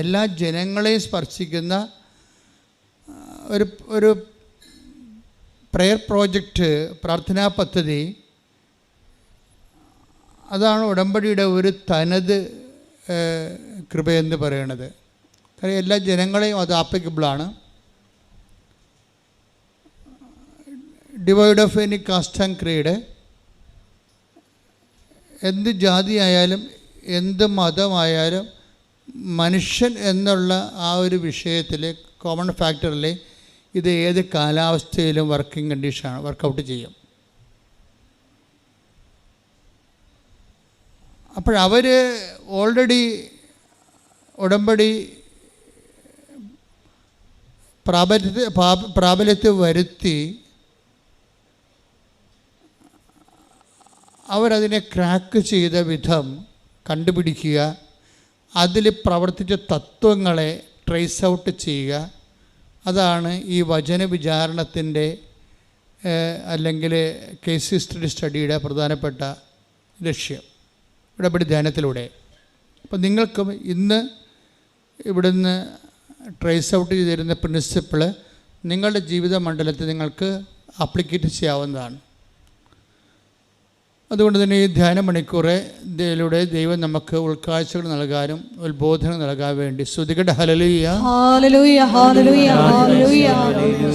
എല്ലാ ജനങ്ങളെയും സ്പർശിക്കുന്ന ഒരു ഒരു പ്രെയർ പ്രോജക്റ്റ് പ്രാർത്ഥനാ പദ്ധതി അതാണ് ഉടമ്പടിയുടെ ഒരു തനത് കൃപയെന്ന് പറയണത്. കാര്യം എല്ലാ ജനങ്ങളെയും അത് ആപ്ലിക്കബിളാണ് divide of any caste and creed എന്ത് ജാതിയായാലും എന്ത് മതമായാലും മനുഷ്യൻ എന്നുള്ള ആ ഒരു വിഷയത്തിൽ കോമൺ ഫാക്ടറിൽ ഇത് ഏത് കാലാവസ്ഥയിലും വർക്കിംഗ് കണ്ടീഷനാണ് വർക്കൗട്ട് ചെയ്യും. അപ്പോഴവർ ഓൾറെഡി ഉടമ്പടി പ്രാബല്യത്തെ പ്രാ- പ്രാബല്യത്തിൽ വരുത്തി അവരതിനെ ക്രാക്ക് ചെയ്ത വിധം കണ്ടുപിടിക്കുക അതിൽ പ്രവർത്തിച്ച തത്വങ്ങളെ ട്രേസ് ഔട്ട് ചെയ്യുക. അതാണ് ഈ വചന വിചാരണത്തിന്റെ അല്ലെങ്കിൽ കേസ് ഹിസ്റ്ററി സ്റ്റഡിയുടെ പ്രധാനപ്പെട്ട ലക്ഷ്യം. ഇടപെടി ധ്യാനത്തിലൂടെ. അപ്പം നിങ്ങൾക്ക് ഇന്ന് ഇവിടുന്ന് ട്രേസ് ഔട്ട് ചെയ്തിരുന്ന പ്രിൻസിപ്പിൾ നിങ്ങളുടെ ജീവിത മണ്ഡലത്തിൽ നിങ്ങൾക്ക് അപ്ലിക്കേറ്റ് ചെയ്യാവുന്നതാണ്. അതുകൊണ്ട് തന്നെ ഈ ധ്യാന മണിക്കൂറെ ഇതിലൂടെ ദൈവം നമുക്ക് ഉൾക്കാഴ്ചകൾ നൽകാനും ഉത്ബോധനം നൽകാൻ വേണ്ടി ശ്രുതികട ഹലലൂയ ഹാലലൂയ ഹാലലൂയ ഹാലലൂയ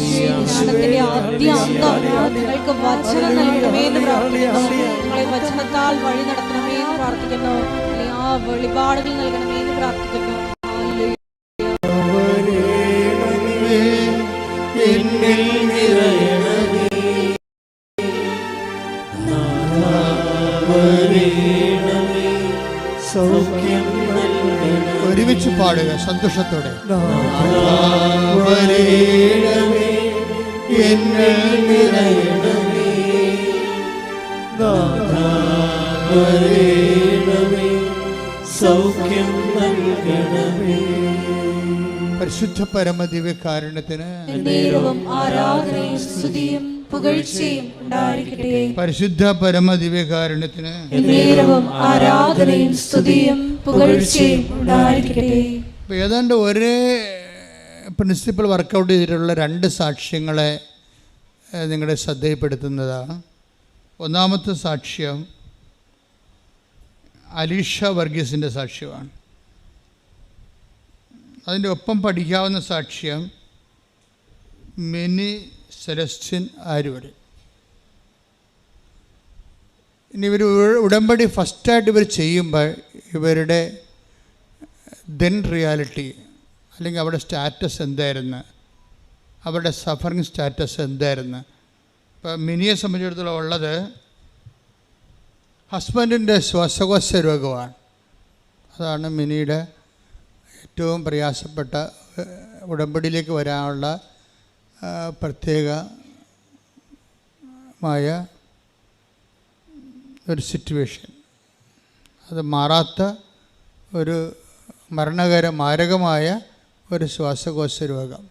ജ്ഞാനത്തിന്റെ ആദ്യ അന്തം നിങ്ങൾക്ക് വചനം നൽകണമേ എന്ന് പ്രാർത്ഥിക്കുന്നു. നിങ്ങളെ വചനത്താൽ വഴി നടത്തണമേ എന്ന് പ്രാർത്ഥിക്കുന്നു. ആ വെളിപാടുകൾ നൽകണമേ എന്ന് പ്രാർത്ഥിക്കുന്നു. സൗഖ്യം ഒരുമിച്ച് പാടുക സന്തോഷത്തോടെ. സൗഖ്യം നൽകണമേ. പരിശുദ്ധ പരമദിവ്യ കാരണത്തിന് ആരാധനയും സ്തുതിയും. പുകഴ്ചയും ഉണ്ടായിരിക്കട്ടെ. പരിശുദ്ധ പരമദിവ്യകാരുണ്യത്തിന് നേരവും ആരാധനയും സ്തുതിയും പുകഴ്ചയും ഉണ്ടായിരിക്കട്ടെ. ഏതാണ്ട് ഒരേ പ്രിൻസിപ്പൽ വർക്കൗട്ട് ചെയ്തിട്ടുള്ള രണ്ട് സാക്ഷ്യങ്ങളെ നിങ്ങളെ നിങ്ങളുടെ ശ്രദ്ധയിൽപ്പെടുത്തുന്നതാണ് ഒന്നാമത്തെ സാക്ഷ്യം അലീഷ വർഗീസിന്റെ സാക്ഷ്യമാണ്. അതിന്റെ ഒപ്പം പഠിക്കാവുന്ന സാക്ഷ്യം മിനി സെലസ്റ്റിൻ ആരുവരെ ഇനി ഇവർ ഉടമ്പടി ഫസ്റ്റായിട്ട് ഇവർ ചെയ്യുമ്പോൾ ഇവരുടെ ദെൻ റിയാലിറ്റി അല്ലെങ്കിൽ അവരുടെ സ്റ്റാറ്റസ് എന്തായിരുന്നു അവരുടെ സഫറിങ് സ്റ്റാറ്റസ് എന്തായിരുന്നു. ഇപ്പം മിനിയെ സംബന്ധിച്ചിടത്തോളം ഉള്ളത് ഹസ്ബൻഡിന്റെ ശ്വാസകോശ രോഗമാണ്. അതാണ് മിനിയുടെ ഏറ്റവും പ്രയാസപ്പെട്ട ഉടമ്പടിയിലേക്ക് വരാനുള്ള പ്രത്യേകമായ ഒരു സിറ്റുവേഷൻ അത് മാറാത്ത ഒരു മരണകര മാരകമായ ഒരു ശ്വാസകോശ രോഗം.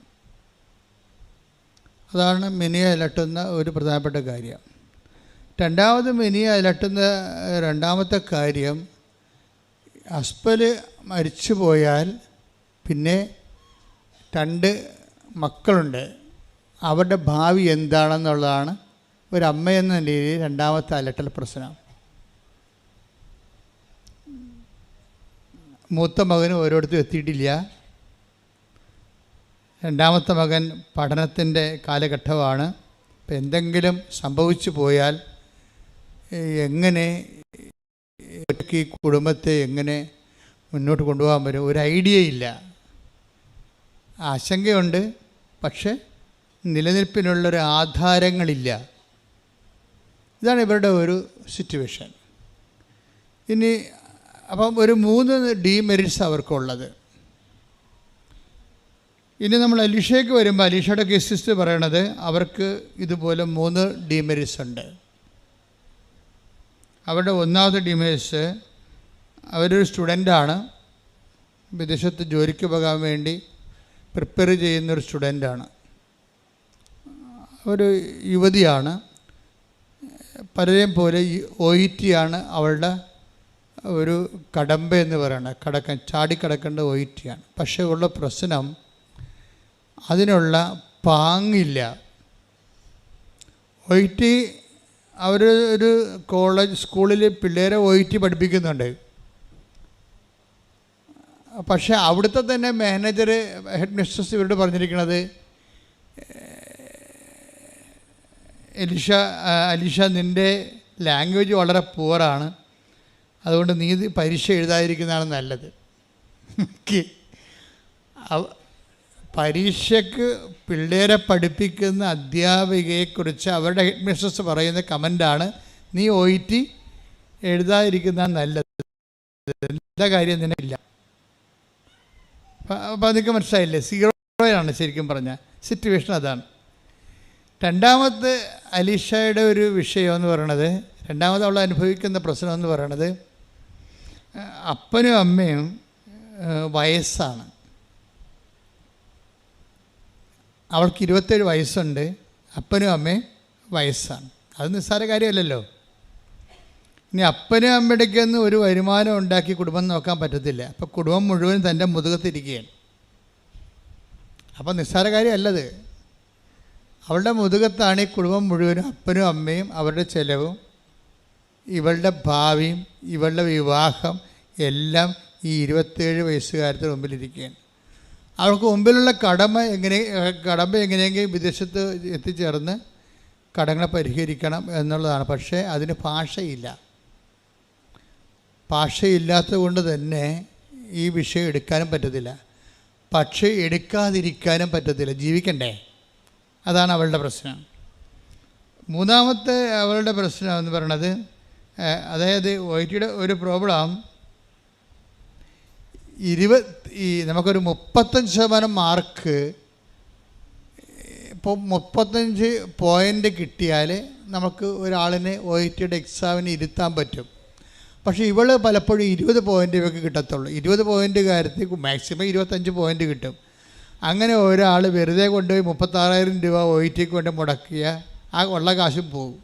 അതാണ് മിനിയെ അലട്ടുന്ന ഒരു പ്രധാനപ്പെട്ട കാര്യം. രണ്ടാമത് മിനിയെ അലട്ടുന്ന രണ്ടാമത്തെ കാര്യം അസ്പൽ മരിച്ചു പോയാൽ പിന്നെ രണ്ട് മക്കളുണ്ട്. അവരുടെ ഭാവി എന്താണെന്നുള്ളതാണ് ഒരമ്മ എന്ന നിലയിൽ രണ്ടാമത്തെ അലട്ടൽ പ്രശ്നം. മൂത്ത മകന് ഓരോരുത്തരും എത്തിയിട്ടില്ല. രണ്ടാമത്തെ മകൻ പഠനത്തിന്റെ കാലഘട്ടമാണ്. ഇപ്പം എന്തെങ്കിലും സംഭവിച്ചു പോയാൽ എങ്ങനെ ഈ കുടുംബത്തെ എങ്ങനെ മുന്നോട്ട് കൊണ്ടുപോകാൻ പറ്റും? ഒരു ഐഡിയ ഇല്ല. ആശങ്കയുണ്ട് പക്ഷെ നിലനിൽപ്പിനുള്ളൊരു ആധാരങ്ങളില്ല ഇതാണ് ഇവരുടെ ഒരു സിറ്റുവേഷൻ ഇനി അപ്പം ഒരു മൂന്ന് ഡീമെറിറ്റ്സ് അവർക്കുള്ളത്. ഇനി നമ്മൾ അലീഷയ്ക്ക് വരുമ്പോൾ അലീഷയുടെ കേസിസ്റ്റ് പറയണത് അവർക്ക് ഇതുപോലെ മൂന്ന് ഡീമെറിറ്റ്സ് ഉണ്ട്. അവരുടെ ഒന്നാമത്തെ ഡീമെറിറ്റ്സ് അവരൊരു സ്റ്റുഡന്റാണ് വിദേശത്ത് ജോലിക്ക് പോകാൻ വേണ്ടി പ്രിപ്പയർ ചെയ്യുന്നൊരു സ്റ്റുഡന്റാണ് ഒരു യുവതിയാണ്. പലരെയും പോലെ ഒ ഇ ടി ആണ് അവളുടെ ഒരു കടമ്പ എന്ന് പറയുന്നത് കടക്ക ചാടിക്കടക്കേണ്ട ഒയിറ്റിയാണ് പക്ഷേ ഉള്ള പ്രശ്നം അതിനുള്ള പാങ്ങില്ല. ഒയിറ്റി അവർ ഒരു കോളേജ് സ്കൂളിൽ പിള്ളേരെ ഒയിറ്റി പഠിപ്പിക്കുന്നുണ്ട്. പക്ഷേ അവിടുത്തെ തന്നെ മാനേജർ ഹെഡ് മിസ്ട്രസ് ഇവരോട് പറഞ്ഞിരിക്കുന്നത് എലിഷ അലിഷ നിന്റെ ലാംഗ്വേജ് വളരെ പുവറാണ് അതുകൊണ്ട് നീ പരീക്ഷ എഴുതാതിരിക്കുന്നതാണ് നല്ലത്. ക്ക് പരീക്ഷയ്ക്ക് പിള്ളേരെ പഠിപ്പിക്കുന്ന അധ്യാപികയെക്കുറിച്ച് അവരുടെ ഹെഡ് മിസ്ട്രസ് പറയുന്ന കമന്റാണ് നീ ഒ ടി എഴുതാതിരിക്കുന്ന നല്ലത്. എന്താ കാര്യം നിനക്കില്ല അപ്പോൾ അതൊക്കെ മനസ്സിലായില്ലേ? സീറോയാണ് ശരിക്കും പറഞ്ഞ. സിറ്റുവേഷൻ അതാണ്. രണ്ടാമത്തെ അലീഷയുടെ ഒരു വിഷയം എന്ന് പറയണത് രണ്ടാമത് അവൾ അനുഭവിക്കുന്ന പ്രശ്നം എന്ന് പറയണത് അപ്പനും അമ്മയും വയസ്സാണ്. അവൾക്ക് ഇരുപത്തേഴ് വയസ്സുണ്ട് അപ്പനും അമ്മയും വയസ്സാണ്. അത് നിസ്സാര കാര്യമല്ലല്ലോ. ഇനി അപ്പനും അമ്മയുടെക്കൊന്നും ഒരു വരുമാനം ഉണ്ടാക്കി കുടുംബം നോക്കാൻ പറ്റത്തില്ല. അപ്പോൾ കുടുംബം മുഴുവൻ തന്റെ മുതുകത്തിരിക്കുകയാണ്. അപ്പോൾ നിസ്സാര കാര്യമല്ലത്. അവളുടെ മുതുകത്താണ് ഈ കുടുംബം മുഴുവനും അപ്പനും അമ്മയും അവരുടെ ചെലവും. ഇവളുടെ ഭാവിയും ഇവളുടെ വിവാഹം എല്ലാം ഈ ഇരുപത്തേഴ് വയസ്സുകാരത്തിന് മുമ്പിലിരിക്കുകയാണ്. അവൾക്ക് മുമ്പിലുള്ള കടമ എങ്ങനെ കടമ എങ്ങനെയെങ്കിലും വിദേശത്ത് എത്തിച്ചേർന്ന് കടങ്ങളെ പരിഹരിക്കണം എന്നുള്ളതാണ്. പക്ഷേ അതിന് ഭാഷയില്ല. ഭാഷയില്ലാത്തത് കൊണ്ട് തന്നെ ഈ വിഷയം എടുക്കാനും പറ്റത്തില്ല. പക്ഷേ എടുക്കാതിരിക്കാനും പറ്റത്തില്ല. ജീവിക്കണ്ടേ? അതാണ് അവളുടെ പ്രശ്നം. മൂന്നാമത്തെ അവളുടെ പ്രശ്നം എന്ന് പറയണത് അതായത് വൈറ്റിയുടെ ഒരു പ്രോബ്ലം ഇരുപത് ഈ നമുക്കൊരു മുപ്പത്തഞ്ച് ശതമാനം മാർക്ക് ഇപ്പോൾ മുപ്പത്തഞ്ച് പോയിന്റ് കിട്ടിയാൽ നമുക്ക് ഒരാളിനെ ഒ ഐ ടിയുടെ എക്സാമിന് ഇരുത്താൻ പറ്റും. പക്ഷേ ഇവൾ പലപ്പോഴും ഇരുപത് പോയിന്റ് ഇവർക്ക് കിട്ടത്തുള്ളൂ. ഇരുപത് പോയിന്റ് കാര്യത്തിൽ മാക്സിമം ഇരുപത്തഞ്ച് പോയിന്റ് കിട്ടും. അങ്ങനെ ഒരാൾ വെറുതെ കൊണ്ടുപോയി മുപ്പത്താറായിരം രൂപ ഒ ടി കൊണ്ട് മുടക്കിയ ആ ഉള്ള കാശും പോകും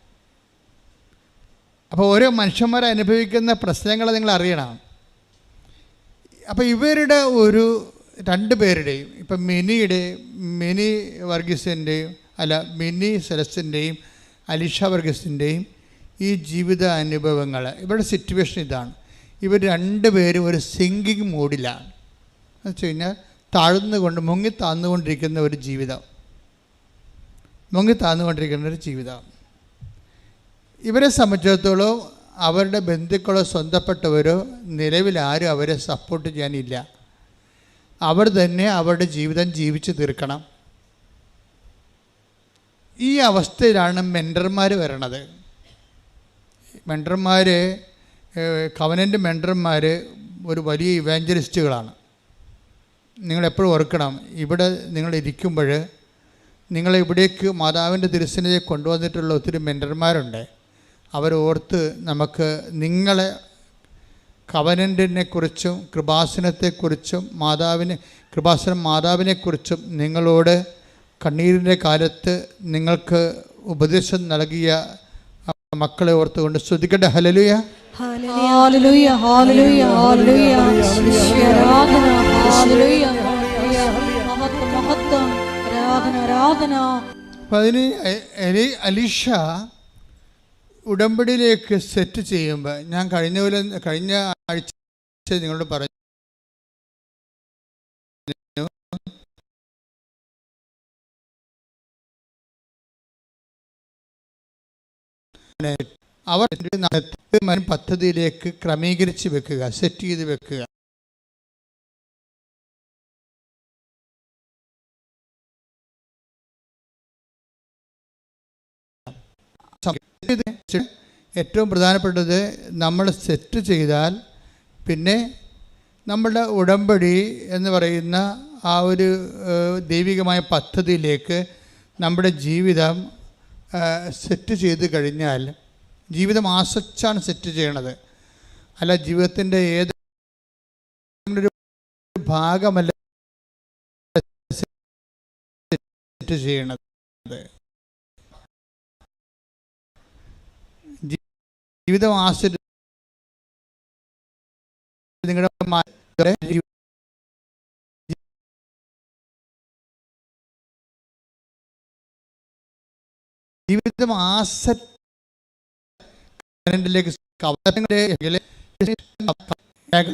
അപ്പോൾ ഓരോ മനുഷ്യന്മാർ അനുഭവിക്കുന്ന പ്രശ്നങ്ങൾ നിങ്ങൾ അറിയണം. അപ്പോൾ ഇവരുടെ ഒരു രണ്ട് പേരുടെയും ഇപ്പം മിനിയുടെ മിനി വർഗീസിന്റെയും അല്ല മിനി സെലസിന്റെയും അലിഷ വർഗീസിന്റെയും ഈ ജീവിത അനുഭവങ്ങൾ ഇവരുടെ സിറ്റുവേഷൻ ഇതാണ്. ഇവർ രണ്ടുപേരും ഒരു സിങ്കിങ് മൂഡിലാണ് എന്ന് വെച്ച് കഴിഞ്ഞാൽ താഴ്ന്നുകൊണ്ട് മുങ്ങി താഴ്ന്നുകൊണ്ടിരിക്കുന്ന ഒരു ജീവിതം. മുങ്ങി താഴ്ന്നുകൊണ്ടിരിക്കുന്ന ഒരു ജീവിതം. ഇവരെ സംബന്ധിച്ചിടത്തോളം അവരുടെ ബന്ധുക്കളോ സ്വന്തപ്പെട്ടവരോ നിലവിൽ ആരും അവരെ സപ്പോർട്ട് ചെയ്യാനില്ല. അവർ തന്നെ അവരുടെ ജീവിതം ജീവിച്ചു തീർക്കണം. ഈ അവസ്ഥയിലാണ് മെന്റർമാർ വരണത്. മെന്റർമാർ കവനന്റ് മെന്റർമാർ ഒരു വലിയ ഇവാഞ്ചലിസ്റ്റുകളാണ് നിങ്ങളെപ്പോഴും ഓർക്കണം ഇവിടെ നിങ്ങൾ ഇരിക്കുമ്പോൾ നിങ്ങളെ ഇവിടേക്ക് മാതാവിന്റെ തിരുസനയെ കൊണ്ടുവന്നിട്ടുള്ള ഒത്തിരി മെന്റർമാരുണ്ട്. അവരോർത്ത് നമുക്ക് നിങ്ങളെ കവനന്റിനെ കുറിച്ചും കൃപാസനത്തെക്കുറിച്ചും മാതാവിനെ കൃപാസനം മാതാവിനെക്കുറിച്ചും നിങ്ങളോട് കണ്ണീരിന്റെ കാലത്ത് നിങ്ങൾക്ക് ഉപദേശം നൽകിയ മക്കളെ ഓർത്തുകൊണ്ട് ശ്രുതിക്കട്ടെ ഹലലുയ ഹല്ലേലൂയ. ഹല്ലേലൂയ. ഹല്ലേലൂയ. അപ്പം അതിന് അലീഷ ഉടമ്പടിയിലേക്ക് സെറ്റ് ചെയ്യുമ്പോൾ ഞാൻ കഴിഞ്ഞ പോലെ കഴിഞ്ഞ ആഴ്ച നിങ്ങളോട് പറഞ്ഞു. അവർ പദ്ധതിയിലേക്ക് ക്രമീകരിച്ച് വെക്കുക സെറ്റ് ചെയ്ത് വെക്കുക. ഏറ്റവും പ്രധാനപ്പെട്ടത് നമ്മൾ സെറ്റ് ചെയ്താൽ പിന്നെ നമ്മളുടെ ഉടമ്പടി എന്ന് പറയുന്ന ആ ഒരു ദൈവികമായ പദ്ധതിയിലേക്ക് നമ്മുടെ ജീവിതം സെറ്റ് ചെയ്ത് കഴിഞ്ഞാൽ ജീവിതം ആസ്വദിച്ചാണ് സെറ്റ് ചെയ്യണത്. അല്ല ജീവിതത്തിന്റെ ഏത് ഭാഗമല്ല സെറ്റ് ചെയ്യണത്. ജീവിതം ആശ്ചര്യ നിങ്ങളുടെ ജീവിതം ആസറ്റിലേക്ക്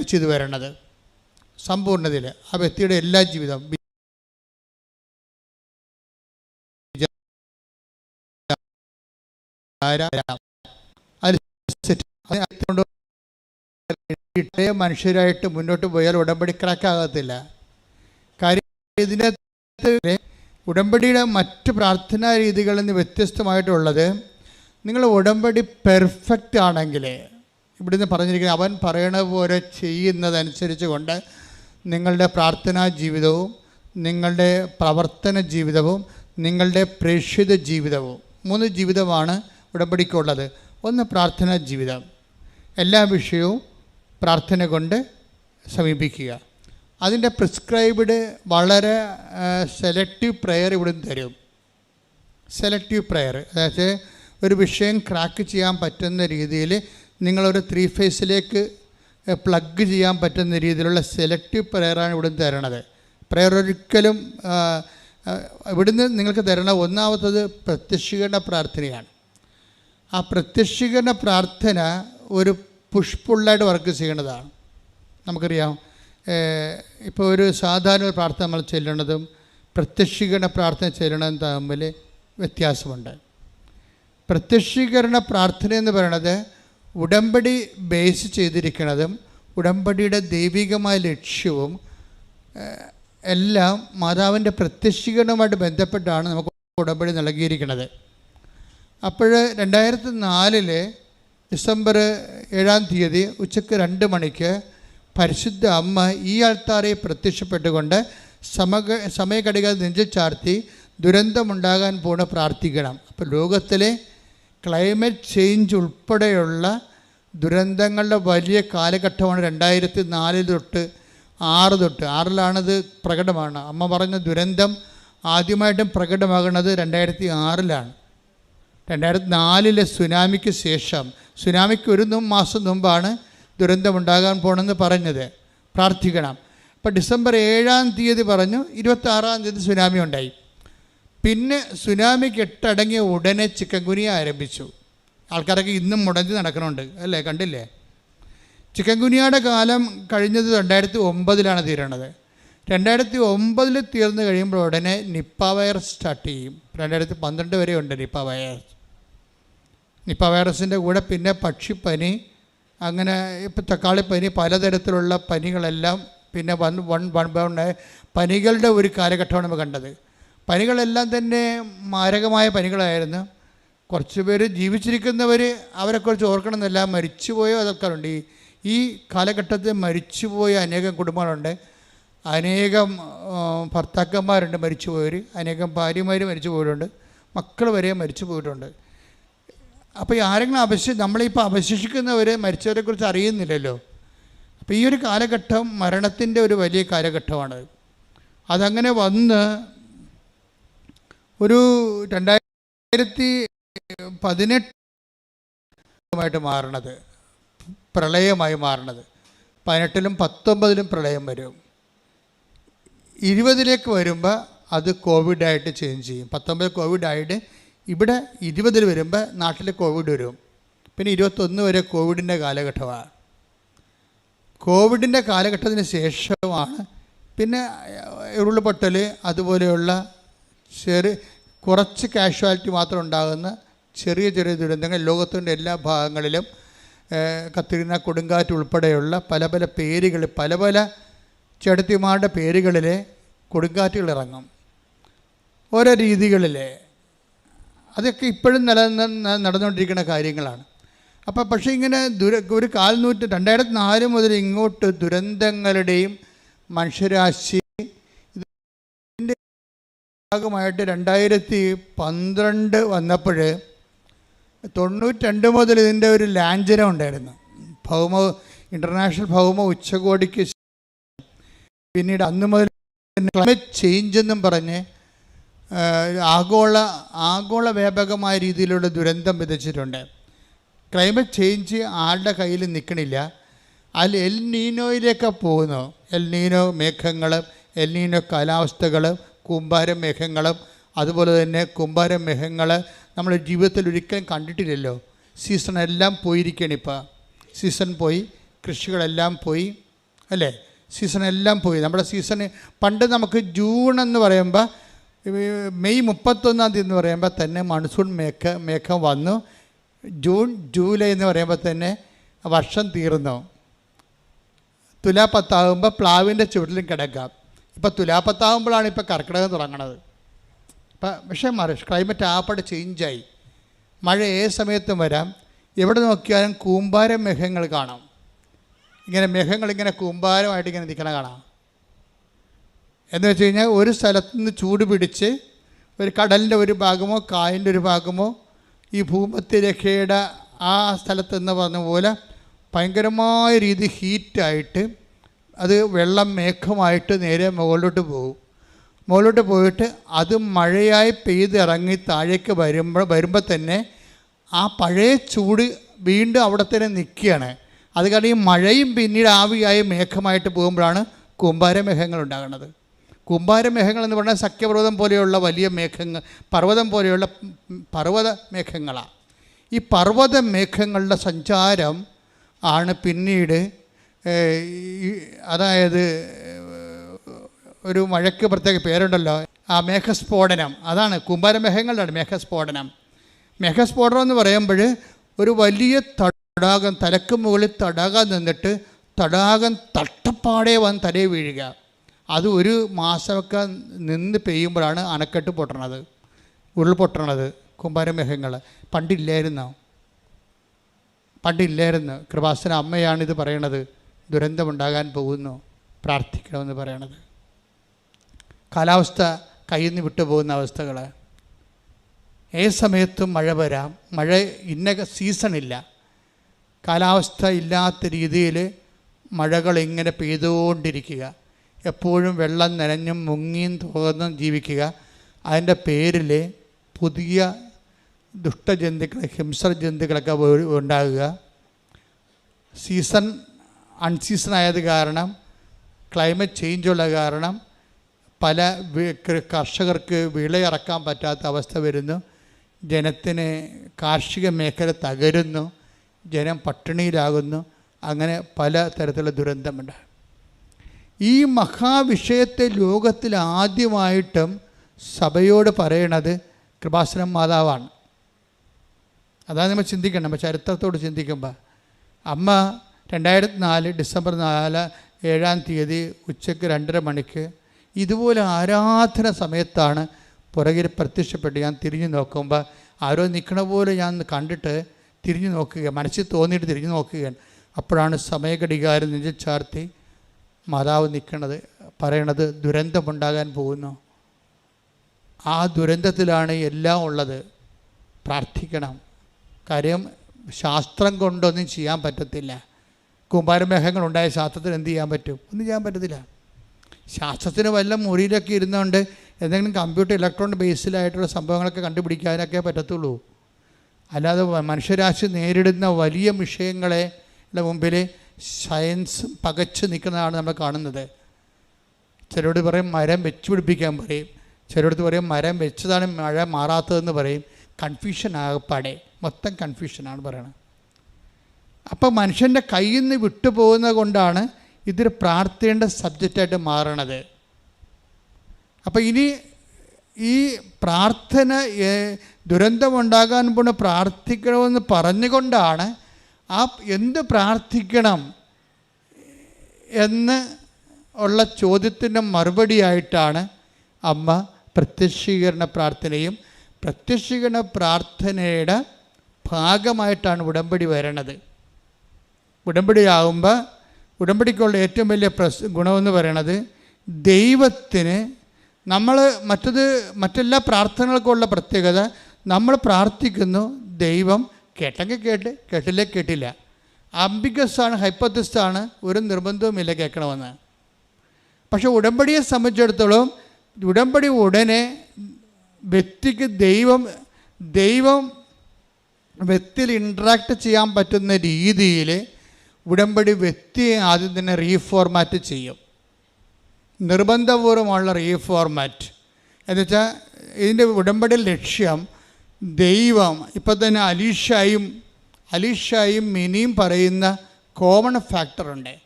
ചെയ്തു വരേണ്ടത് സമ്പൂർണതയിൽ ആ വ്യക്തിയുടെ എല്ലാ ജീവിതം ഇട്ടയ മനുഷ്യരായിട്ട് മുന്നോട്ട് പോയാൽ ഉടമ്പടി ക്രാക്കാകത്തില്ല കാര്യം ഇതിനകത്ത് ഉടമ്പടിയുടെ മറ്റ് പ്രാർത്ഥനാ രീതികളിൽ നിന്ന് വ്യത്യസ്തമായിട്ടുള്ളത് നിങ്ങൾ ഉടമ്പടി പെർഫെക്റ്റ് ആണെങ്കിൽ ഇവിടുന്ന് പറഞ്ഞിരിക്കുന്നത് അവൻ പറയണ പോലെ ചെയ്യുന്നതനുസരിച്ച് കൊണ്ട് നിങ്ങളുടെ പ്രാർത്ഥനാ ജീവിതവും നിങ്ങളുടെ പ്രവർത്തന ജീവിതവും നിങ്ങളുടെ പ്രേക്ഷിത ജീവിതവും മൂന്ന് ജീവിതമാണ് ഉടമ്പടിക്കുള്ളത്. ഒന്ന് പ്രാർത്ഥനാ ജീവിതം. എല്ലാ വിഷയവും പ്രാർത്ഥന കൊണ്ട് സമീപിക്കുക. അതിന്റെ പ്രിസ്ക്രൈബ്ഡ് വളരെ സെലക്റ്റീവ് പ്രെയർ ഇവിടുന്ന് തരും. സെലക്റ്റീവ് പ്രെയർ അതായത് ഒരു വിഷയം ക്രാക്ക് ചെയ്യാൻ പറ്റുന്ന രീതിയിൽ നിങ്ങളൊരു ത്രീ ഫേസിലേക്ക് പ്ലഗ് ചെയ്യാൻ പറ്റുന്ന രീതിയിലുള്ള സെലക്റ്റീവ് പ്രെയറാണ് ഇവിടുന്ന് തരണത്. പ്രെയർ ഒരിക്കലും ഇവിടുന്ന് നിങ്ങൾക്ക് തരണ ഒന്നാമത്തത് പ്രത്യക്ഷീകരണ പ്രാർത്ഥനയാണ്. ആ പ്രത്യക്ഷീകരണ പ്രാർത്ഥന ഒരു പുഷ്പുള്ളായിട്ട് വർക്ക് ചെയ്യണതാണ്. നമുക്കറിയാം ഇപ്പോൾ ഒരു സാധാരണ ഒരു പ്രാർത്ഥന നമ്മൾ ചെല്ലണതും പ്രത്യക്ഷീകരണ പ്രാർത്ഥന ചെല്ലണതും തമ്മിൽ വ്യത്യാസമുണ്ട്. പ്രത്യക്ഷീകരണ പ്രാർത്ഥന എന്ന് പറയുന്നത് ഉടമ്പടി ബേസ് ചെയ്തിരിക്കുന്നതും ഉടമ്പടിയുടെ ദൈവികമായ ലക്ഷ്യവും എല്ലാം മാതാവിന്റെ പ്രത്യക്ഷീകരണവുമായിട്ട് ബന്ധപ്പെട്ടാണ് നമുക്ക് ഉടമ്പടി നൽകിയിരിക്കുന്നത് അപ്പോൾ രണ്ടായിരത്തി നാലിൽ ഡിസംബർ ഏഴാം തീയതി ഉച്ചയ്ക്ക് രണ്ട് മണിക്ക് പരിശുദ്ധ അമ്മ ഈ ആൾത്താറെ പ്രത്യക്ഷപ്പെട്ടുകൊണ്ട് സമക സമയഘടിക നെഞ്ചിൽ ചാർത്തി ദുരന്തമുണ്ടാകാൻ പോണ പ്രാർത്ഥിക്കണം. അപ്പോൾ ലോകത്തിലെ ക്ലൈമറ്റ് ചേഞ്ച് ഉൾപ്പെടെയുള്ള ദുരന്തങ്ങളുടെ വലിയ കാലഘട്ടമാണ് രണ്ടായിരത്തി നാലിൽ തൊട്ട് ആറ് തൊട്ട്. ആറിലാണത് പ്രകടമാണ്. അമ്മ പറഞ്ഞ ദുരന്തം ആദ്യമായിട്ടും പ്രകടമാകുന്നത് രണ്ടായിരത്തി ആറിലാണ് രണ്ടായിരത്തി നാലിലെ സുനാമിക്ക് ശേഷം സുനാമിക്ക് ഒരു മാസം മുമ്പാണ് ദുരന്തമുണ്ടാകാൻ പോണെന്ന് പറഞ്ഞത്. പ്രാർത്ഥിക്കണം. അപ്പോൾ ഡിസംബർ ഏഴാം തീയതി പറഞ്ഞു ഇരുപത്താറാം തീയതി സുനാമി ഉണ്ടായി. പിന്നെ സുനാമി കെട്ടടങ്ങിയ ഉടനെ ചിക്കൻ ആരംഭിച്ചു. ആൾക്കാരൊക്കെ ഇന്നും മുടഞ്ഞ് നടക്കണുണ്ട്. അല്ലേ? കണ്ടില്ലേ? ചിക്കൻ കാലം കഴിഞ്ഞത് രണ്ടായിരത്തി ഒമ്പതിലാണ് തീരണത്. രണ്ടായിരത്തി ഒമ്പതിൽ തീർന്നു കഴിയുമ്പോൾ ഉടനെ നിപ്പ വൈറസ് സ്റ്റാർട്ട് ചെയ്യും. രണ്ടായിരത്തി പന്ത്രണ്ട് വരെ ഉണ്ട് നിപ്പ വൈറസ് നിപ്പ വൈറസിന്റെ കൂടെ പിന്നെ പക്ഷിപ്പനി അങ്ങനെ ഇപ്പം തക്കാളിപ്പനി പലതരത്തിലുള്ള പനികളെല്ലാം പിന്നെ വൺ വൺ വൺ പനികളുടെ ഒരു കാലഘട്ടമാണ് നമ്മൾ കണ്ടത്. പനികളെല്ലാം തന്നെ മാരകമായ പനികളായിരുന്നു. കുറച്ച് പേര് ജീവിച്ചിരിക്കുന്നവർ അവരെക്കുറിച്ച് ഓർക്കണമെന്നല്ല മരിച്ചുപോയ ആൾക്കാരുണ്ട്. ഈ ഈ കാലഘട്ടത്തിൽ മരിച്ചുപോയ അനേകം കുടുംബങ്ങളുണ്ട്. അനേകം ഭർത്താക്കന്മാരുണ്ട് മരിച്ചുപോയവർ അനേകം ഭാര്യമാർ മരിച്ചു പോയിട്ടുണ്ട് മക്കൾ വരെ മരിച്ചു പോയിട്ടുണ്ട് അപ്പോൾ ഈ ആരെങ്കിലും അവശ നമ്മളിപ്പോൾ അവശേഷിക്കുന്നവർ മരിച്ചവരെക്കുറിച്ച് അറിയുന്നില്ലല്ലോ. അപ്പോൾ ഈ ഒരു കാലഘട്ടം മരണത്തിന്റെ ഒരു വലിയ കാലഘട്ടമാണ്. അതങ്ങനെ വന്ന് ഒരു രണ്ടായിരത്തി പതിനെട്ടുമായിട്ട് മാറണത്. പ്രളയമായി മാറണത്. പതിനെട്ടിലും പത്തൊമ്പതിലും പ്രളയം വരും. ഇരുപതിലേക്ക് വരുമ്പോൾ അത് കോവിഡായിട്ട് ചേഞ്ച് ചെയ്യും. പത്തൊമ്പത് കോവിഡായിട്ട് ഇവിടെ ഇരുപതിൽ വരുമ്പോൾ നാട്ടിൽ കോവിഡ് വരും. പിന്നെ ഇരുപത്തൊന്ന് വരെ കോവിഡിന്റെ കാലഘട്ടമാണ്. കോവിഡിന്റെ കാലഘട്ടത്തിന് ശേഷമാണ് പിന്നെ ഉരുൾപൊട്ടൽ അതുപോലെയുള്ള ചെറിയ കുറച്ച് കാഷ്വാലിറ്റി മാത്രം ഉണ്ടാകുന്ന ചെറിയ ചെറിയ ദുരന്തങ്ങൾ ലോകത്തിന്റെ എല്ലാ ഭാഗങ്ങളിലും കത്തിരിന കൊടുങ്കാറ്റ് ഉൾപ്പെടെയുള്ള പല പല പേരുകൾ പല പല ചെടുത്തിമാരുടെ പേരുകളിലെ കൊടുങ്കാറ്റുകൾ ഇറങ്ങും. ഓരോ രീതികളിൽ അതൊക്കെ ഇപ്പോഴും നിലനിന്ന് നടന്നുകൊണ്ടിരിക്കുന്ന കാര്യങ്ങളാണ്. അപ്പോൾ പക്ഷേ ഇങ്ങനെ ദുര ഒരു കാൽനൂറ്റ് രണ്ടായിരത്തി നാല് മുതൽ ഇങ്ങോട്ട് ദുരന്തങ്ങളുടെയും മനുഷ്യരാശി ഇതിന്റെ ഭാഗമായിട്ട് രണ്ടായിരത്തി പന്ത്രണ്ട് വന്നപ്പോൾ തൊണ്ണൂറ്റിരണ്ട് മുതൽ ഇതിന്റെ ഒരു ലാഞ്ചനം ഉണ്ടായിരുന്നു. ഭൗമ ഇന്റർനാഷണൽ ഭൗമ ഉച്ചകോടിക്ക് പിന്നീട് അന്ന് മുതൽ ക്ലൈമറ്റ് ചേഞ്ച് എന്നും പറഞ്ഞ് ആഗോള ആഗോള വ്യാപകമായ രീതിയിലുള്ള ദുരന്തം വിതച്ചിട്ടുണ്ട്. ക്ലൈമറ്റ് ചേഞ്ച് ആളുടെ കയ്യിൽ നിൽക്കണില്ല അതിൽ എൽ നീനോയിലേക്ക് പോകുന്നു. എൽ നീനോ മേഘങ്ങൾ എൽ നീനോ കാലാവസ്ഥകൾ കൂമ്പാര മേഘങ്ങളും അതുപോലെ തന്നെ കുമ്പാര മേഘങ്ങൾ നമ്മൾ ജീവിതത്തിൽ ഒരിക്കലും കണ്ടിട്ടില്ലല്ലോ. സീസൺ എല്ലാം പോയിരിക്കുകയാണ് ഇപ്പോൾ സീസൺ പോയി കൃഷികളെല്ലാം പോയി അല്ലേ? സീസൺ എല്ലാം പോയി. നമ്മുടെ സീസൺ പണ്ട് നമുക്ക് ജൂൺ എന്ന് പറയുമ്പോൾ മെയ് മുപ്പത്തൊന്നാം തീയതി എന്ന് പറയുമ്പോൾ തന്നെ മൺസൂൺ മേഘ മേഘം വന്നു. ജൂൺ ജൂലൈ എന്ന് പറയുമ്പോൾ തന്നെ വർഷം തീർന്നു. തുലാപ്പത്താകുമ്പോൾ പ്ലാവിന്റെ ചുവട്ടിലും കിടക്കാം. ഇപ്പോൾ തുലാപ്പത്താകുമ്പോഴാണ് ഇപ്പോൾ കർക്കിടകം തുടങ്ങണത്. ഇപ്പം പക്ഷേ മാറി ക്ലൈമറ്റ് ആപ്പടെ ചേഞ്ചായി മഴ ഏത് സമയത്തും വരാം. എവിടെ നോക്കിയാലും കൂമ്പാര മേഘങ്ങൾ കാണാം. ഇങ്ങനെ മേഘങ്ങൾ ഇങ്ങനെ കൂമ്പാരമായിട്ട് ഇങ്ങനെ നിൽക്കണ കാണാം. എന്ന് വെച്ച് കഴിഞ്ഞാൽ ഒരു സ്ഥലത്ത് നിന്ന് ചൂട് പിടിച്ച് ഒരു കടലിന്റെ ഒരു ഭാഗമോ കായലിന്റെ ഒരു ഭാഗമോ ഈ ഭൂമധ്യരേഖയുടെ ആ സ്ഥലത്ത് എന്ന് പറഞ്ഞ പോലെ ഭയങ്കരമായ രീതി ഹീറ്റായിട്ട് അത് വെള്ളം മേഘമായിട്ട് നേരെ മുകളിലോട്ട് പോകും. മുകളിലോട്ട് പോയിട്ട് അത് മഴയായി പെയ്തിറങ്ങി താഴേക്ക് വരുമ്പോൾ വരുമ്പോൾ തന്നെ ആ പഴയ ചൂട് വീണ്ടും അവിടെ തന്നെ നിൽക്കുകയാണ്. അത് കാരണം ഈ മഴയും പിന്നീട് ആവിയായി മേഘമായിട്ട് പോകുമ്പോഴാണ് കുമ്പാരമേഘങ്ങൾ ഉണ്ടാകുന്നത്. കൂമ്പാരമേഘങ്ങൾ എന്ന് പറഞ്ഞാൽ സഖ്യപർവതം പോലെയുള്ള വലിയ മേഘങ്ങൾ പർവതം പോലെയുള്ള പർവത മേഘങ്ങളാണ് ഈ പർവത മേഘങ്ങളുടെ സഞ്ചാരം ആണ് പിന്നീട് അതായത് ഒരു മഴയ്ക്ക് പ്രത്യേക പേരുണ്ടല്ലോ ആ മേഘസ്ഫോടനം. അതാണ് കുമ്പാരമേഘങ്ങളുടെ മേഘസ്ഫോടനം. മേഘസ്ഫോടനം എന്ന് പറയുമ്പോൾ ഒരു വലിയ തടാകം തലക്ക് മുകളിൽ തടാകം നിന്നിട്ട് തടാകം തട്ടപ്പാടെ വന്ന് തലയിൽ വീഴുക. അത് ഒരു മാസമൊക്കെ നിന്ന് പെയ്യുമ്പോഴാണ് അണക്കെട്ട് പൊട്ടണത് ഉരുൾപൊട്ടണത് കുമ്പാരമേഘങ്ങൾ പണ്ടില്ലായിരുന്നു? പണ്ടില്ലായിരുന്നു. കൃപാസന അമ്മയാണ് ഇത് പറയണത്. ദുരന്തമുണ്ടാകാൻ പോകുന്നു. പ്രാർത്ഥിക്കണമെന്ന് പറയണത്. കാലാവസ്ഥ കയ്യിൽ നിന്ന് വിട്ടുപോകുന്ന അവസ്ഥകൾ. ഏത് സമയത്തും മഴ വരാം. മഴ ഇന്ന സീസണില്ല കാലാവസ്ഥ ഇല്ലാത്ത രീതിയിൽ മഴകൾ ഇങ്ങനെ പെയ്തുകൊണ്ടിരിക്കുക. എപ്പോഴും വെള്ളം നനഞ്ഞും മുങ്ങിയും തോന്നും ജീവിക്കുക. അതിന്റെ പേരിൽ പുതിയ ദുഷ്ടജന്തുക്കൾ ഹിംസർ ജന്തുക്കളൊക്കെ ഉണ്ടാകുക. സീസൺ അൺസീസൺ ആയത് കാരണം ക്ലൈമറ്റ് ചേഞ്ചുള്ള കാരണം പല കർഷകർക്ക് വിളയിറക്കാൻ പറ്റാത്ത അവസ്ഥ വരുന്നു. ജനത്തിന് കാർഷിക മേഖല തകരുന്നു. ജനം പട്ടിണിയിലാകുന്നു. അങ്ങനെ പല തരത്തിലുള്ള ദുരന്തമുണ്ട് ഈ മഹാവിഷയത്തെ ലോകത്തിൽ ആദ്യമായിട്ടും സഭയോട് പറയണത് കൃപാസനം മാതാവാണ്. അതാണ് നമ്മൾ ചിന്തിക്കണം നമ്മൾ ചരിത്രത്തോട് ചിന്തിക്കുമ്പോൾ അമ്മ രണ്ടായിരത്തി നാല് ഡിസംബർ നാല് ഏഴാം തീയതി ഉച്ചയ്ക്ക് രണ്ടര മണിക്ക് ഇതുപോലെ ആരാധന സമയത്താണ് പുറകിൽ പ്രത്യക്ഷപ്പെട്ട് ഞാൻ തിരിഞ്ഞു നോക്കുമ്പോൾ ആരോ നിൽക്കണ പോലെ ഞാൻ കണ്ടിട്ട് തിരിഞ്ഞു നോക്കുക മനസ്സിൽ തോന്നിയിട്ട് തിരിഞ്ഞു നോക്കുകയാണ്. അപ്പോഴാണ് സമയഘടികാരം നെഞ്ചിൽ മാതാവ് നിൽക്കുന്നത് പറയണത് ദുരന്തമുണ്ടാകാൻ പോകുന്നു. ആ ദുരന്തത്തിലാണ് എല്ലാം ഉള്ളത്. പ്രാർത്ഥിക്കണം. കാര്യം ശാസ്ത്രം കൊണ്ടൊന്നും ചെയ്യാൻ പറ്റത്തില്ല. കുമാരമേഹങ്ങൾ ഉണ്ടായ ശാസ്ത്രത്തിന് എന്ത് ചെയ്യാൻ പറ്റും? ഒന്നും ചെയ്യാൻ പറ്റത്തില്ല. ശാസ്ത്രത്തിന് വല്ല മുറിയിലൊക്കെ ഇരുന്നുകൊണ്ട് എന്തെങ്കിലും കമ്പ്യൂട്ടർ ഇലക്ട്രോണിക് ബേസിലായിട്ടുള്ള സംഭവങ്ങളൊക്കെ കണ്ടുപിടിക്കാനൊക്കെ പറ്റത്തുള്ളൂ. അല്ലാതെ മനുഷ്യരാശി നേരിടുന്ന വലിയ വിഷയങ്ങളെ മുമ്പിൽ സയൻസ് പകച്ചു നിൽക്കുന്നതാണ് നമ്മൾ കാണുന്നത്. ചിലരോട് പറയും മരം വെച്ച് പിടിപ്പിക്കാൻ പറയും. ചിലരോട് പറയും മരം വെച്ചതാണ് മഴ മാറാത്തതെന്ന് പറയും. കൺഫ്യൂഷൻ ആകപ്പാടെ. മൊത്തം കൺഫ്യൂഷനാണ് പറയണത്. അപ്പോൾ മനുഷ്യന്റെ കയ്യിൽ നിന്ന് വിട്ടുപോകുന്നത് കൊണ്ടാണ് ഇതൊരു പ്രാർത്ഥനയുടെ സബ്ജക്റ്റായിട്ട് മാറണത്. അപ്പോൾ ഇനി ഈ പ്രാർത്ഥന ദുരന്തമുണ്ടാകാൻ പോണ പ്രാർത്ഥിക്കണമെന്ന് പറഞ്ഞുകൊണ്ടാണ് ആ എന്ത് പ്രാർത്ഥിക്കണം എന്ന് ഉള്ള ചോദ്യത്തിന്റെ മറുപടിയായിട്ടാണ് അമ്മ പ്രത്യക്ഷീകരണ പ്രാർത്ഥനയും പ്രത്യക്ഷീകരണ പ്രാർത്ഥനയുടെ ഭാഗമായിട്ടാണ് ഉടമ്പടി വരണത്. ഉടമ്പടിയാകുമ്പോൾ ഉടമ്പടിക്കുള്ള ഏറ്റവും വലിയ പ്രസ് ഗുണമെന്ന് പറയണത് ദൈവത്തിന് നമ്മൾ മറ്റത് മറ്റെല്ലാ പ്രാർത്ഥനകൾക്കുള്ള പ്രത്യേകത നമ്മൾ പ്രാർത്ഥിക്കുന്നു ദൈവം കേട്ടെങ്കിൽ കേട്ട് കേട്ടില്ലേ കേട്ടില്ല. അംബിഗസ്സാണ് ഹൈപ്പത്തിസ്റ്റാണ് ഒരു നിർബന്ധവുമില്ല കേൾക്കണമെന്ന്. പക്ഷേ ഉടമ്പടിയെ സംബന്ധിച്ചിടത്തോളം ഉടമ്പടി ഉടനെ വ്യക്തിക്ക് ദൈവം ദൈവം വ്യക്തിയിൽ ഇൻട്രാക്ട് ചെയ്യാൻ പറ്റുന്ന രീതിയിൽ ഉടമ്പടി വ്യക്തിയെ ആദ്യം തന്നെ റീഫോർമാറ്റ് ചെയ്യും. നിർബന്ധപൂർവമുള്ള റീഫോർമാറ്റ് എന്നുവെച്ചാൽ ഇതിന്റെ ഉടമ്പടി ലക്ഷ്യം ദൈവം ഇപ്പം തന്നെ അലീഷായും അലീഷായും മിനിയും പറയുന്ന കോമൺ ഫാക്ടറുണ്ട്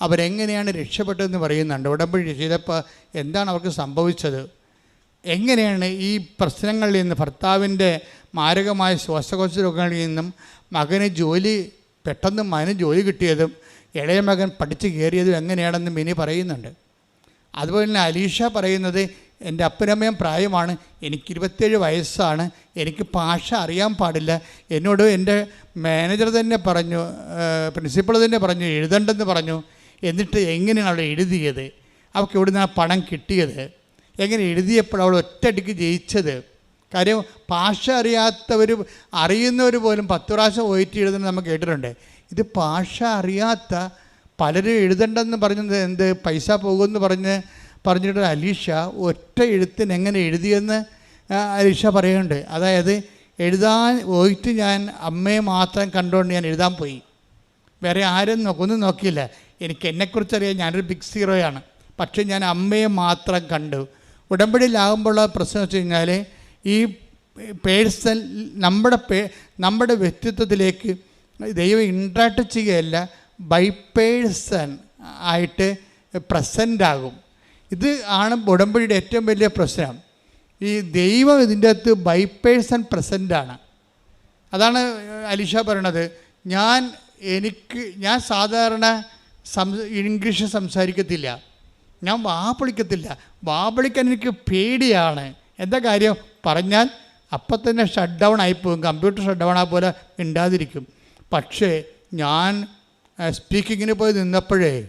അവരെങ്ങനെയാണ് രക്ഷപ്പെട്ടതെന്ന് പറയുന്നുണ്ട്. ഉടമ്പടി ചെയ്തപ്പോൾ എന്താണ് അവർക്ക് സംഭവിച്ചത്? എങ്ങനെയാണ് ഈ പ്രശ്നങ്ങളിൽ നിന്ന് ഭർത്താവിന്റെ മാരകമായ ശ്വാസകോശ രോഗങ്ങളിൽ നിന്നും മകന് ജോലി പെട്ടെന്ന് മകന് ജോലി കിട്ടിയതും ഇളയ മകൻ പഠിച്ച് കയറിയതും എങ്ങനെയാണെന്ന് മിനി പറയുന്നുണ്ട്. അതുപോലെ തന്നെ അലീഷ പറയുന്നത് എന്റെ അപ്പനമ്മയും പ്രായമാണ്. എനിക്ക് ഇരുപത്തേഴ് വയസ്സാണ്. എനിക്ക് ഭാഷ അറിയാൻ പാടില്ല. എന്നോട് എന്റെ മാനേജർ തന്നെ പറഞ്ഞു പ്രിൻസിപ്പൾ തന്നെ പറഞ്ഞു എഴുതണ്ടെന്ന് പറഞ്ഞു. എന്നിട്ട് എങ്ങനെയാണ് അവിടെ എഴുതിയത്? അവൾക്ക് എവിടെ നിന്നാണ് പണം കിട്ടിയത്? എങ്ങനെ എഴുതിയപ്പോൾ അവൾ ഒറ്റയടിക്ക് ജയിച്ചത്? കാര്യം ഭാഷ അറിയാത്തവർ അറിയുന്നവർ പോലും പത്ത് പ്രാവശ്യം പോയിട്ട് എഴുതുന്നത് നമ്മൾ കേട്ടിട്ടുണ്ട്. ഇത് ഭാഷ അറിയാത്ത പലരും എഴുതണ്ടെന്ന് പറഞ്ഞത് എന്ത്? പൈസ പോകുമെന്ന് പറഞ്ഞ് പറഞ്ഞിട്ട് അലീഷ ഒറ്റ എഴുത്തിന് എങ്ങനെ എഴുതിയെന്ന് അലീഷ പറയുന്നുണ്ട്. അതായത് എഴുതാൻ പോയിട്ട് ഞാൻ അമ്മയെ മാത്രം കണ്ടുകൊണ്ട് ഞാൻ എഴുതാൻ പോയി. വേറെ ആരും ഒന്നും നോക്കിയില്ല. എനിക്ക് എന്നെക്കുറിച്ചറിയാൻ ഞാനൊരു ബിഗ് സീറോയാണ് പക്ഷേ ഞാൻ അമ്മയെ മാത്രം കണ്ടു. ഉടമ്പടിയിലാകുമ്പോഴുള്ള പ്രശ്നം വെച്ച് കഴിഞ്ഞാൽ ഈ പേഴ്സൺ നമ്മുടെ പേ നമ്മുടെ വ്യക്തിത്വത്തിലേക്ക് ദൈവം ഇൻട്രാക്ട് ചെയ്യുകയല്ല ബൈ പേഴ്സൺ ആയിട്ട് പ്രസന്റ് ആകും. ഇത് ആണ് ഉടമ്പടിയുടെ ഏറ്റവും വലിയ പ്രശ്നം. ഈ ദൈവം ഇതിന്റെ അകത്ത് ബൈ പ്രസന്റാണ് അതാണ് അലിഷ പറയണത്. ഞാൻ എനിക്ക് ഞാൻ സാധാരണ സം ഇംഗ്ലീഷ് സംസാരിക്കത്തില്ല. ഞാൻ വാപളിക്കത്തില്ല. വാപളിക്കാൻ എനിക്ക് പേടിയാണ്. എന്താ കാര്യം? പറഞ്ഞാൽ അപ്പം തന്നെ ഷട്ട് ഡൗൺ ആയിപ്പോകും. കമ്പ്യൂട്ടർ ഷട്ട് ഡൗൺ ആ പോലെ ഉണ്ടാതിരിക്കും പക്ഷേ ഞാൻ സ്പീക്കിങ്ങിന് പോയി നിന്നപ്പോഴേ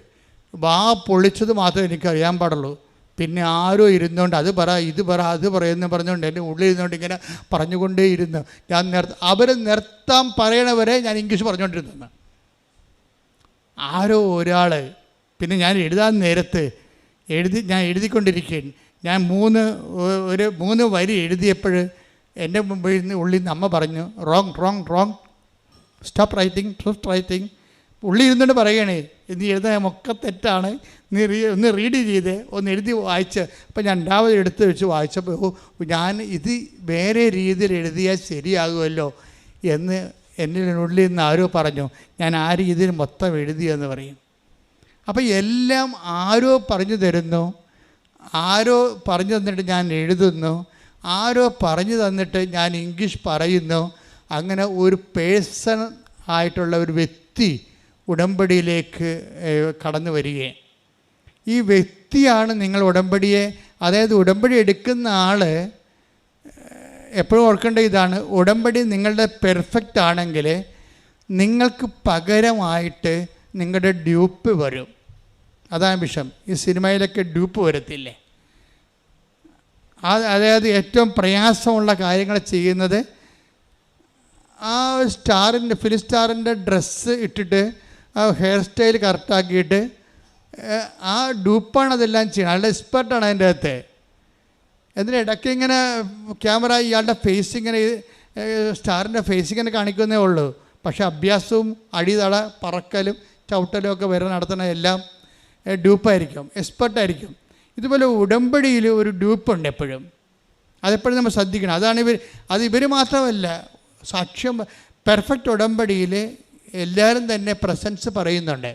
വാ പൊളിച്ചത് മാത്രമേ എനിക്കറിയാൻ പാടുള്ളൂ. പിന്നെ ആരോ ഇരുന്നുകൊണ്ട് അത് പറ ഇത് പറ അത് പറയുന്നു പറഞ്ഞുകൊണ്ട് എന്റെ ഉള്ളിൽ ഇരുന്നുകൊണ്ട് ഇങ്ങനെ പറഞ്ഞുകൊണ്ടേ ഇരുന്നു ഞാൻ നിർ അവർ നിർത്താൻ പറയണവരെ ഞാൻ ഇംഗ്ലീഷ് പറഞ്ഞുകൊണ്ടിരുന്നു ആരോ ഒരാൾ പിന്നെ ഞാൻ എഴുതാൻ നേരത്ത് എഴുതി ഞാൻ എഴുതിക്കൊണ്ടിരിക്കുകയാണ് ഞാൻ മൂന്ന് ഒരു മൂന്ന് വരി എഴുതിയപ്പോൾ എന്റെ മുമ്പിൽ നിന്ന് ഉള്ളിൽ നിന്ന് അമ്മ പറഞ്ഞു wrong wrong wrong. Stop writing stop writing. ഉള്ളി ഇരുന്നുകൊണ്ട് പറയണേ നീ എഴുതാൻ ഒക്കെ തെറ്റാണ്. നീ റീ ഒന്ന് റീഡ് ചെയ്ത് ഒന്ന് എഴുതി വായിച്ച്. അപ്പം ഞാൻ രണ്ടാമത് എടുത്ത് വെച്ച് വായിച്ചപ്പോൾ ഞാൻ ഇത് വേറെ രീതിയിൽ എഴുതിയാൽ ശരിയാകുമല്ലോ? എന്ന് എന്റെ ഉള്ളിൽ നിന്ന് ആരോ പറഞ്ഞു ഞാൻ ആ രീതിയിൽ മൊത്തം എഴുതിയെന്ന് പറയും. അപ്പം എല്ലാം ആരോ പറഞ്ഞു തരുന്നു. ആരോ പറഞ്ഞു തന്നിട്ട് ഞാൻ എഴുതുന്നു. ആരോ പറഞ്ഞു തന്നിട്ട് ഞാൻ ഇംഗ്ലീഷ് പറയുന്നു. അങ്ങനെ ഒരു പേഴ്സൺ ആയിട്ടുള്ള ഒരു വ്യക്തി ഉടമ്പടിയിലേക്ക് കടന്നു വരികയും. ഈ വ്യക്തിയാണ് നിങ്ങൾ ഉടമ്പടിയെ അതായത് ഉടമ്പടി എടുക്കുന്ന ആൾ എപ്പോഴും ഓർക്കേണ്ട ഇതാണ് ഉടമ്പടി നിങ്ങളുടെ പെർഫെക്റ്റ് ആണെങ്കിൽ നിങ്ങൾക്ക് പകരമായിട്ട് നിങ്ങളുടെ ഡ്യൂപ്പ് വരും. അതാണ് വിഷം. ഈ സിനിമയിലൊക്കെ ഡ്യൂപ്പ് വരത്തില്ലേ? അതായത് ഏറ്റവും പ്രയാസമുള്ള കാര്യങ്ങൾ ചെയ്യുന്നത് ആ സ്റ്റാറിന്റെ ഫിലിം സ്റ്റാറിന്റെ ഡ്രസ്സ് ഇട്ടിട്ട് ആ ഹെയർ സ്റ്റൈൽ കറക്റ്റാക്കിയിട്ട് ആ ഡൂപ്പാണ് അതെല്ലാം ചെയ്യണം അയാളുടെ എക്സ്പെർട്ടാണ് അതിന്റെ അകത്ത്. എന്നിട്ട് ഇടയ്ക്ക് ഇങ്ങനെ ക്യാമറ ഇയാളുടെ ഫേസ് ഇങ്ങനെ സ്റ്റാറിന്റെ ഫേസ് ഇങ്ങനെ കാണിക്കുന്നേ ഉള്ളൂ. പക്ഷേ അഭ്യാസവും അടിതട പറക്കലും ചവിട്ടലും ഒക്കെ വരെ നടത്തുന്ന എല്ലാം ഡ്യൂപ്പായിരിക്കും എക്സ്പെർട്ടായിരിക്കും ഇതുപോലെ ഉടമ്പടിയിൽ ഒരു ഡ്യൂപ്പുണ്ട് എപ്പോഴും. അതെപ്പോഴും നമ്മൾ ശ്രദ്ധിക്കണം. അതാണ് ഇവർ അത് ഇവർ മാത്രമല്ല സാക്ഷ്യം പെർഫെക്റ്റ് ഉടമ്പടിയിൽ എല്ലാവരും തന്നെ പ്രസൻസ് പറയുന്നുണ്ട്.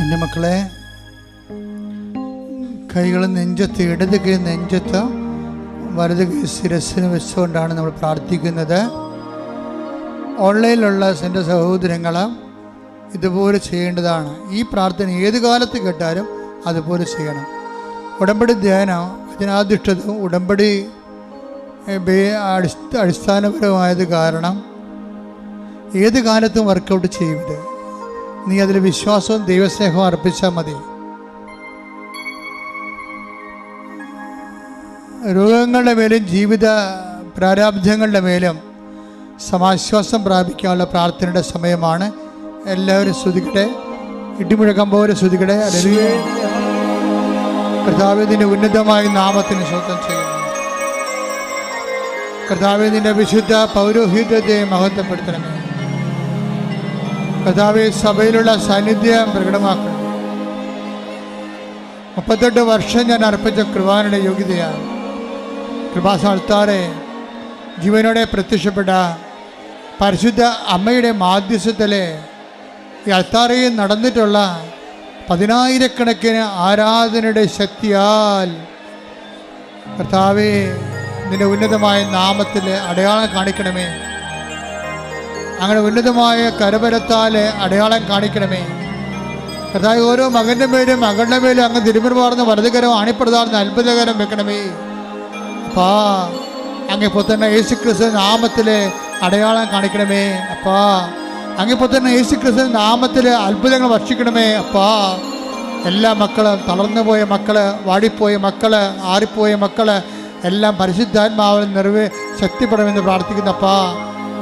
എന്റെ മക്കളെ കൈകൾ നെഞ്ചത്ത് ഇടത് കൈ നെഞ്ചത്ത് വലത് കൈ ശിരസ്സിന് വെച്ചുകൊണ്ടാണ് നമ്മൾ പ്രാർത്ഥിക്കുന്നത് ഓൺലൈനിലുള്ള എന്റെ സഹോദരങ്ങൾ ഇതുപോലെ ചെയ്യേണ്ടതാണ്. ഈ പ്രാർത്ഥന ഏത് കാലത്ത് കേട്ടാലും അതുപോലെ ചെയ്യണം. ഉടമ്പടി ധ്യാനം അതിനാധിഷ്ഠിതവും ഉടമ്പടി അടിസ്ഥാനപരമായത് കാരണം ഏത് കാലത്തും വർക്കൗട്ട് ചെയ്യരുത്. നീ അതിൽ വിശ്വാസവും ദൈവസ്നേഹവും അർപ്പിച്ചാൽ മതി. രോഗങ്ങളുടെ മേലും ജീവിത പ്രാരാബ്ധങ്ങളുടെ മേലും സമാശ്വാസം പ്രാപിക്കാനുള്ള പ്രാർത്ഥനയുടെ സമയമാണ് എല്ലാവരും ശ്രുതിക്കട്ടെ ഇടിമുഴക്കം പോലെ ശ്രുതിക്കട്ടെ അല്ലെങ്കിൽ കർത്താവിന്റെ ഉന്നതമായ നാമത്തിന് സ്വന്തം ചെയ്യുന്നു. കർത്താവിന്റെ വിശുദ്ധ പൗരോഹിത്യത്തെ മഹത്വപ്പെടുത്തണമേ. കർത്താവ് സഭയിലുള്ള സാന്നിധ്യം പ്രകടമാക്കണം. മുപ്പത്തെട്ട് വർഷം ഞാൻ അർപ്പിച്ച കൃപാനയുടെ യോഗ്യതയാണ്. കൃപാസാൽത്താറെ ജീവനോടെ പ്രത്യക്ഷപ്പെട്ട പരിശുദ്ധ അമ്മയുടെ മാധ്യസ്ഥത്തിലെ ഈ അൽത്താറയിൽ നടന്നിട്ടുള്ള പതിനായിരക്കണക്കിന് ആരാധനയുടെ ശക്തിയാൽ കർത്താവെ നിന്റെ ഉന്നതമായ നാമത്തിൽ അടയാളം കാണിക്കണമേ. അങ്ങനെ ഉന്നതമായ കരബലത്താൽ അടയാളം കാണിക്കണമേ. കർത്താവ് ഓരോ മകന്റെ മേലും മകളുടെ മേലും അങ്ങ് തിരുമുറുപാർന്ന് വലതുകരം ആണിപ്രദാർന്ന് അത്ഭുതകരം വെക്കണമേ. അപ്പാ അങ്ങ് പുത്തന്നെ യേശു ക്രിസ്തു നാമത്തിൽ അടയാളം കാണിക്കണമേ. അപ്പാ അങ്ങ് തന്നെ യേശു ക്രിസ്തു നാമത്തിൽ അത്ഭുതങ്ങൾ വർഷിക്കണമേ അപ്പാ. എല്ലാ മക്കളും തളർന്നു പോയ മക്കൾ വാടിപ്പോയ മക്കൾ ആറിപ്പോയ മക്കൾ എല്ലാം പരിശുദ്ധാത്മാവിൽ നിറവേ ശക്തിപ്പെടണമെന്ന് പ്രാർത്ഥിക്കുന്നപ്പാ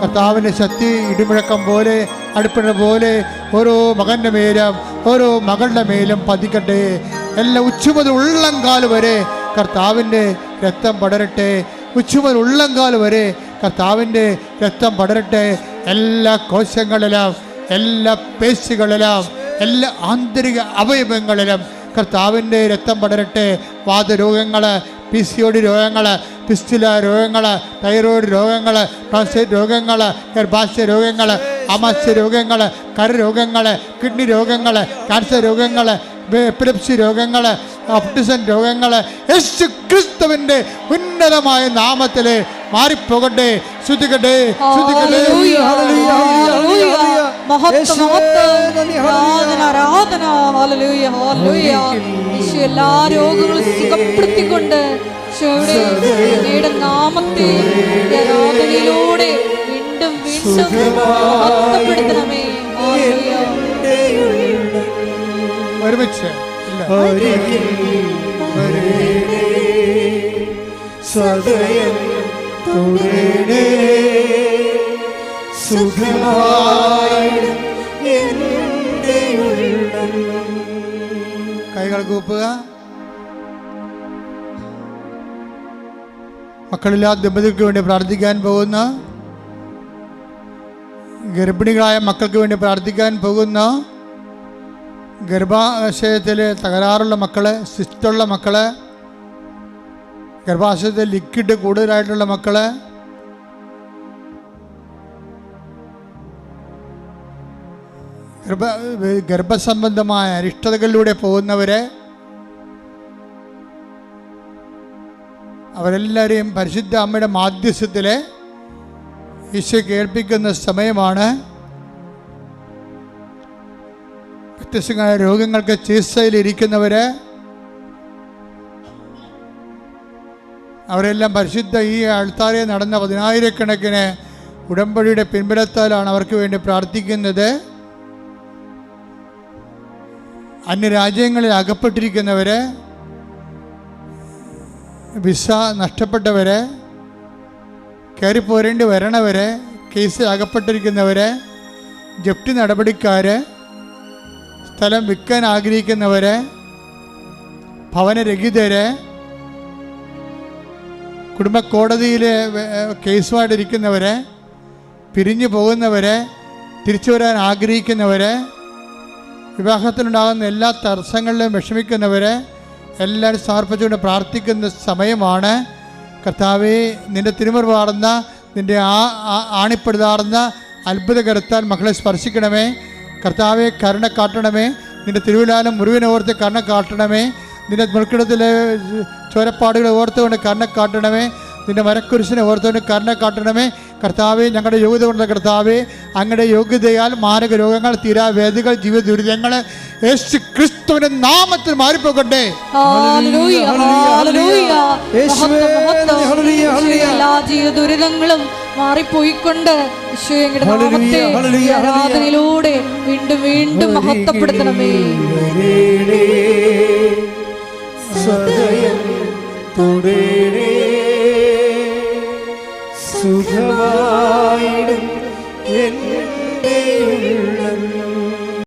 കർത്താവിന്റെ ശക്തി ഇടിമുഴക്കം പോലെ അടുപ്പിട പോലെ ഓരോ മകന്റെ മേലും ഓരോ മകളുടെ മേലും പതിക്കട്ടെ. എല്ലാ ഉച്ചുമുതൽ ഉള്ളംകാൽ വരെ കർത്താവിന്റെ രക്തം പടരട്ടെ. ഉച്ചുമുതൽ ഉള്ളംകാൽ വരെ കർത്താവിന്റെ രക്തം പടരട്ടെ. എല്ലാ കോശങ്ങളിലും എല്ലാ പേശികളിലും എല്ലാ ആന്തരിക അവയവങ്ങളിലും കർത്താവിന്റെ രക്തം പടരട്ടെ. വാതരോഗങ്ങൾ പി സി ഒ ഡി രോഗങ്ങൾ പിസ്റ്റില രോഗങ്ങൾ തൈറോയ്ഡ് രോഗങ്ങൾ പ്രോസ്റ്റേറ്റ് രോഗങ്ങൾ ഗർഭാശയ രോഗങ്ങൾ ആമാശയ രോഗങ്ങൾ കരരോഗങ്ങൾ കിഡ്നി രോഗങ്ങൾ ക്യാൻസർ രോഗങ്ങൾ എപ്പിലപ്സി രോഗങ്ങൾ ഓപ്റ്റിസൺ രോഗങ്ങൾ യേശു ക്രിസ്തുവിന്റെ ഉന്നതമായ നാമത്തിൽ മാറിപ്പോകട്ടെ. ശ്രുതികട്ടെ ശ്രുതികട്ടെ എല്ലാ രോഗങ്ങളും സുഖപ്പെടുത്തിക്കൊണ്ട് നാമത്തെ ആരാധനയിലൂടെ വീണ്ടും വീണ്ടും മഹത്വപ്പെടുത്തണമേ. ഒരുമിച്ച്. സദയം തുടരണേ സുഖമായി കൈകൾ കൂപ്പുക. മക്കളില്ലാത്ത ദമ്പതികൾക്ക് വേണ്ടി പ്രാർത്ഥിക്കാൻ പോകുന്ന ഗർഭിണികളായ മക്കൾക്ക് വേണ്ടി പ്രാർത്ഥിക്കാൻ പോകുന്ന ഗർഭാശയത്തിൽ തകരാറുള്ള മക്കൾ സിസ്റ്റുള്ള മക്കൾ ഗർഭാശയത്തിൽ ലിക്വിഡ് കൂടുതലായിട്ടുള്ള മക്കൾ ഗർഭ ഗർഭസംബന്ധമായ അരിഷ്ടതകളിലൂടെ പോകുന്നവരെ അവരെല്ലാവരെയും പരിശുദ്ധ അമ്മയുടെ മാധ്യസ്ഥത്തിലെ ഈശോ കേൾപ്പിക്കുന്ന സമയമാണ് വ്യത്യസ്തങ്ങളായ രോഗങ്ങൾക്ക് ചികിത്സയിലിരിക്കുന്നവര് അവരെല്ലാം പരിശുദ്ധ ഈ ആൾത്താരെ നടന്ന പതിനായിരക്കണക്കിന് ഉടമ്പടിയുടെ പിൻബലത്താലാണ് അവർക്ക് വേണ്ടി പ്രാർത്ഥിക്കുന്നത്. അന്യരാജ്യങ്ങളിൽ അകപ്പെട്ടിരിക്കുന്നവര് വിസ നഷ്ടപ്പെട്ടവര് കയറിപ്പോരേണ്ടി വരണവരെ കേസിൽ അകപ്പെട്ടിരിക്കുന്നവരെ ജപ്തി നടപടിക്കാര് സ്ഥലം വിൽക്കാൻ ആഗ്രഹിക്കുന്നവരെ ഭവനരഹിതരെ കുടുംബ കോടതിയിൽ കേസുമായിട്ടിരിക്കുന്നവര് പിരിഞ്ഞു പോകുന്നവരെ തിരിച്ചു വരാൻ ആഗ്രഹിക്കുന്നവരെ വിവാഹത്തിലുണ്ടാകുന്ന എല്ലാ തടസ്സങ്ങളിലും വിഷമിക്കുന്നവരെ എല്ലാവരും സമർപ്പിച്ചുകൊണ്ട് പ്രാർത്ഥിക്കുന്ന സമയമാണ്. കർത്താവെ നിന്റെ തിരുമുറിവാർന്ന നിന്റെ ആ ആ- ആണിപ്പെടുതാർന്ന അത്ഭുതകരത്താൽ മക്കളെ സ്പർശിക്കണമേ. കർത്താവെ കരുണ കാട്ടണമേ. നിന്റെ തിരുവിലാലം മുറിവിനെ ഓർത്ത് കരുണ കാട്ടണമേ. നിന്റെ മുൾക്കിടത്തിലെ ചോരപ്പാടുകളെ ഓർത്തുകൊണ്ട് കരുണ കാട്ടണമേ. നിന്റെ മരക്കുരിശിനെ ഓർത്തുകൊണ്ട് കരുണ കാട്ടണമേ. കർത്താവെ ഞങ്ങളുടെ യോഗ്യത കൊണ്ട് കർത്താവെ. അങ്ങയുടെ യോഗ്യതയാൽ മാരക രോഗങ്ങൾ തീരാവേദികൾ ജീവിത ദുരിതങ്ങൾ യേശു ക്രിസ്തുവിന്റെ നാമത്തിൽ മാറിപ്പോകട്ടെ. ഹല്ലേലൂയ, ഹല്ലേലൂയ. യേശുവേ, മഹത്വം, മഹത്വം. ഹല്ലേലൂയ, ഹല്ലേലൂയ. ഈശോയെ എല്ലാ ജീവിത ദുരിതങ്ങളും മാറിപ്പോയിക്കൊണ്ട് ആരാധനയിലൂടെ വീണ്ടും വീണ്ടും മഹത്വപ്പെടുത്തണമേ. സദയം തുടേ സുഖമായിടും എന്റെയും